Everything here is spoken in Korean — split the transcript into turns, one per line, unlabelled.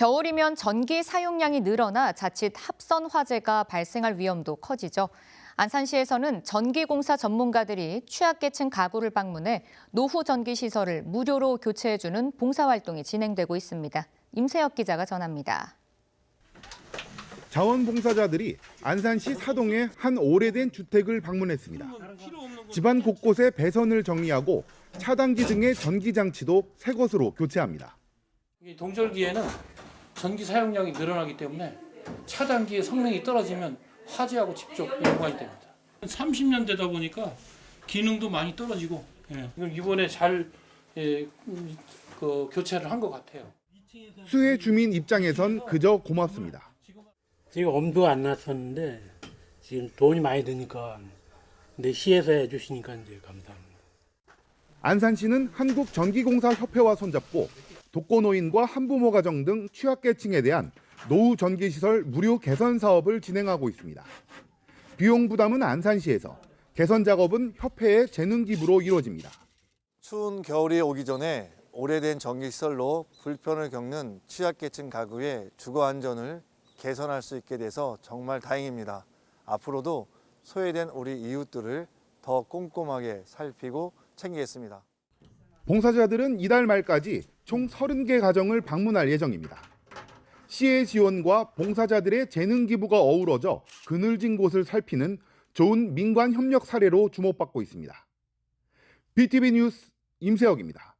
겨울이면 전기 사용량이 늘어나 자칫 합선 화재가 발생할 위험도 커지죠. 안산시에서는 전기공사 전문가들이 취약계층 가구를 방문해 노후 전기 시설을 무료로 교체해주는 봉사활동이 진행되고 있습니다. 임세혁 기자가 전합니다.
자원봉사자들이 안산시 사동의 한 오래된 주택을 방문했습니다. 집안 곳곳에 배선을 정리하고 차단기 등의 전기 장치도 새 것으로 교체합니다.
이 동절기에는 전기 사용량이 늘어나기 때문에 차단기의 성능이 떨어지면 화재하고 직접 연관이 됩니다. 30년 되다 보니까 기능도 많이 떨어지고 예. 이번에 잘 예, 음, 그 교체를 한 것 같아요.
수해 주민 입장에선 그저 고맙습니다.
지금 엄두가 안 났었는데 지금 돈이 많이 드니까 근데 시에서 해주시니까 이제 감사합니다.
안산시는 한국전기공사협회와 손잡고 독거노인과 한부모 가정 등 취약계층에 대한 노후 전기시설 무료 개선 사업을 진행하고 있습니다. 비용 부담은 안산시에서 개선 작업은 협회의 재능 기부로 이루어집니다.
추운 겨울이 오기 전에 오래된 전기시설로 불편을 겪는 취약계층 가구의 주거 안전을 개선할 수 있게 돼서 정말 다행입니다. 앞으로도 소외된 우리 이웃들을 더 꼼꼼하게 살피고 챙기겠습니다.
봉사자들은 이달 말까지 총 30개 가정을 방문할 예정입니다. 시의 지원과 봉사자들의 재능 기부가 어우러져 그늘진 곳을 살피는 좋은 민관 협력 사례로 주목받고 있습니다. BTV 뉴스 임세혁입니다.